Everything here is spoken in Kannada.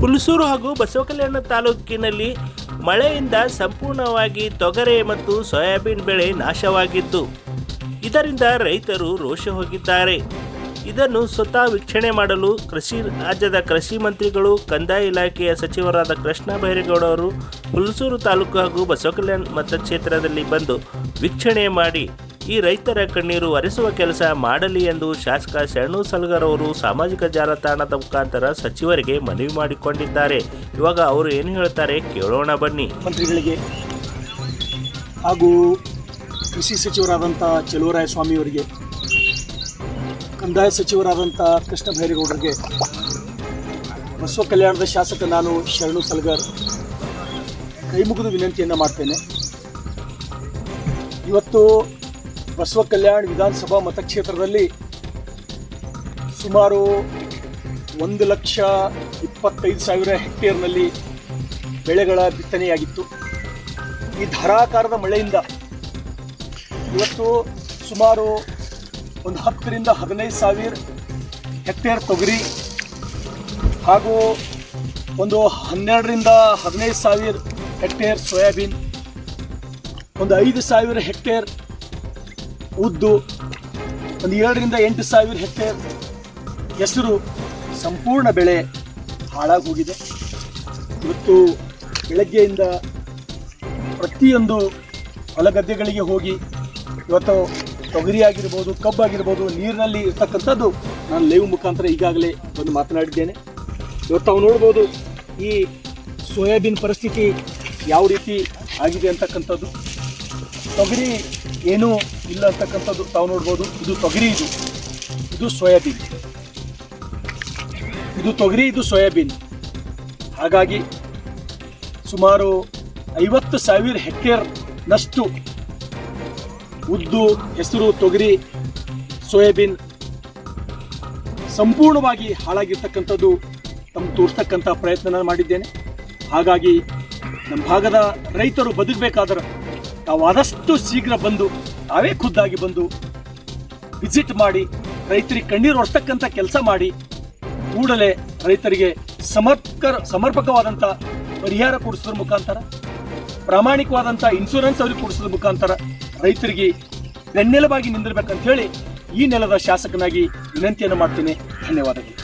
ಹುಣಸೂರು ಹಾಗೂ ಬಸವಕಲ್ಯಾಣ ತಾಲೂಕಿನಲ್ಲಿ ಮಳೆಯಿಂದ ಸಂಪೂರ್ಣವಾಗಿ ತೊಗರೆ ಮತ್ತು ಸೋಯಾಬೀನ್ ಬೆಳೆ ನಾಶವಾಗಿದ್ದು, ಇದರಿಂದ ರೈತರು ರೋಷ ಹೋಗಿದ್ದಾರೆ. ಇದನ್ನು ಸ್ವತಃ ವೀಕ್ಷಣೆ ಮಾಡಲು ಕೃಷಿ ರಾಜ್ಯದ ಕೃಷಿ ಮಂತ್ರಿಗಳು, ಕಂದಾಯ ಇಲಾಖೆಯ ಸಚಿವರಾದ ಕೃಷ್ಣ ಬೈರೇಗೌಡ ಅವರು ಹುಲಸೂರು ತಾಲೂಕು ಹಾಗೂ ಬಸವಕಲ್ಯಾಣ ಮತಕ್ಷೇತ್ರದಲ್ಲಿ ಬಂದು ವೀಕ್ಷಣೆ ಮಾಡಿ ಈ ರೈತರ ಕಣ್ಣೀರು ಒರೆಸುವ ಕೆಲಸ ಮಾಡಲಿ ಎಂದು ಶಾಸಕ ಶರಣು ಸಲ್ಗರ್ ಅವರು ಸಾಮಾಜಿಕ ಜಾಲತಾಣದ ಮುಖಾಂತರ ಸಚಿವರಿಗೆ ಮನವಿ ಮಾಡಿಕೊಂಡಿದ್ದಾರೆ. ಇವಾಗ ಅವರು ಏನು ಹೇಳ್ತಾರೆ ಕೇಳೋಣ ಬನ್ನಿ. ಮಂತ್ರಿಗಳಿಗೆ ಹಾಗೂ ಕೃಷಿ ಸಚಿವರಾದಂಥ ಚೆಲುವರಾಯ ಸ್ವಾಮಿಯವರಿಗೆ ಕಂದಾಯ ಸಚಿವರಾದಂಥ ಕೃಷ್ಣ ಭೈರೇಗೌಡರಿಗೆ, ಬಸವ ಕಲ್ಯಾಣದ ಶಾಸಕ ನಾನು ಶರಣು ಸಲ್ಗರ್ ಕೈ ಮುಗಿದು ವಿನಂತಿಯನ್ನು ಮಾಡ್ತೇನೆ. ಇವತ್ತು ಬಸವ ಕಲ್ಯಾಣ ವಿಧಾನಸಭಾ ಮತಕ್ಷೇತ್ರದಲ್ಲಿ ಸುಮಾರು ಒಂದು ಲಕ್ಷ ಇಪ್ಪತ್ತೈದು ಸಾವಿರ ಹೆಕ್ಟೇರ್ನಲ್ಲಿ ಬೆಳೆಗಳ ಬಿತ್ತನೆಯಾಗಿತ್ತು. ಈ ಧಾರಾಕಾರದ ಮಳೆಯಿಂದ ಇವತ್ತು ಸುಮಾರು ಒಂದು ಹತ್ತರಿಂದ ಹದಿನೈದು ಸಾವಿರ ಹೆಕ್ಟೇರ್ ತೊಗರಿ ಹಾಗೂ ಒಂದು ಹನ್ನೆರಡರಿಂದ ಹದಿನೈದು ಸಾವಿರ ಹೆಕ್ಟೇರ್ ಸೋಯಾಬೀನ್, ಒಂದು ಐದು ಸಾವಿರ ಹೆಕ್ಟೇರ್ ಉದ್ದು ಒಂದು ಏಳರಿಂದ ಎಂಟು ಸಾವಿರ ಹೆಕ್ಟೇರ್ ಹೆಸರು ಸಂಪೂರ್ಣ ಬೆಳೆ ಹಾಳಾಗಿ ಹೋಗಿದೆ ಇವತ್ತು ಬೆಳಗ್ಗೆಯಿಂದ ಪ್ರತಿಯೊಂದು ಹೊಲಗದ್ದೆಗಳಿಗೆ ಹೋಗಿ ಇವತ್ತು ತೊಗರಿ ಆಗಿರ್ಬೋದು ಕಬ್ಬಾಗಿರ್ಬೋದು, ನೀರಿನಲ್ಲಿ ಇರ್ತಕ್ಕಂಥದ್ದು ನಾನು ಲೈವ್ ಮುಖಾಂತರ ಈಗಾಗಲೇ ಬಂದು ಮಾತನಾಡಿದ್ದೇನೆ. ಇವತ್ತು ನಾವು ನೋಡ್ಬೋದು ಈ ಸೋಯಾಬೀನ್ ಪರಿಸ್ಥಿತಿ ಯಾವ ರೀತಿ ಆಗಿದೆ ಅಂತಕ್ಕಂಥದ್ದು. ತೊಗರಿ ಏನು ಇಲ್ಲ ಅಂತಕ್ಕಂಥದ್ದು ತಾವು ನೋಡ್ಬೋದು. ಇದು ತೊಗರಿ, ಇದು. ಇದು ಸೋಯಾಬೀನ್. ಇದು ತೊಗರಿ, ಇದು ಸೋಯಾಬೀನ್. ಹಾಗಾಗಿ ಸುಮಾರು ಐವತ್ತು ಸಾವಿರ ಹೆಕ್ಟೇರ್ನಷ್ಟು ಉದ್ದು ಹೆಸರು ತೊಗರಿ, ಸೋಯಾಬೀನ್ ಸಂಪೂರ್ಣವಾಗಿ ಹಾಳಾಗಿರ್ತಕ್ಕಂಥದ್ದು ತಮ್ಮ ತೋರಿಸ್ತಕ್ಕಂಥ ಪ್ರಯತ್ನ ನಾನು ಮಾಡಿದ್ದೇನೆ. ಹಾಗಾಗಿ ನಮ್ಮ ಭಾಗದ ರೈತರು ಬದುಕಬೇಕಾದ್ರೆ ನಾವು ಆದಷ್ಟು ಶೀಘ್ರ ಬಂದು, ತಾವೇ ಖುದ್ದಾಗಿ ಬಂದು ವಿಸಿಟ್ ಮಾಡಿ, ರೈತರಿಗೆ ಕಣ್ಣೀರು ಹೊರತಕ್ಕಂಥ ಕೆಲಸ ಮಾಡಿ, ಕೂಡಲೇ ರೈತರಿಗೆ ಸಮರ್ಪಕ, ಸಮರ್ಪಕವಾದಂಥ ಪರಿಹಾರ ಕೊಡಿಸೋದ್ರ ಮುಖಾಂತರ, ಪ್ರಾಮಾಣಿಕವಾದಂಥ ಇನ್ಶೂರೆನ್ಸ್ ಅವ್ರಿಗೆ ಕೊಡಿಸೋದ್ರ ಮುಖಾಂತರ ರೈತರಿಗೆ ಬೆನ್ನೆಲುಬಾಗಿ ನಿಂದಿರ್ಬೇಕಂತ ಹೇಳಿ ಈ ನೆಲದ ಶಾಸಕನಾಗಿ ವಿನಂತಿಯನ್ನು ಮಾಡ್ತೀನಿ. ಧನ್ಯವಾದಗಳು.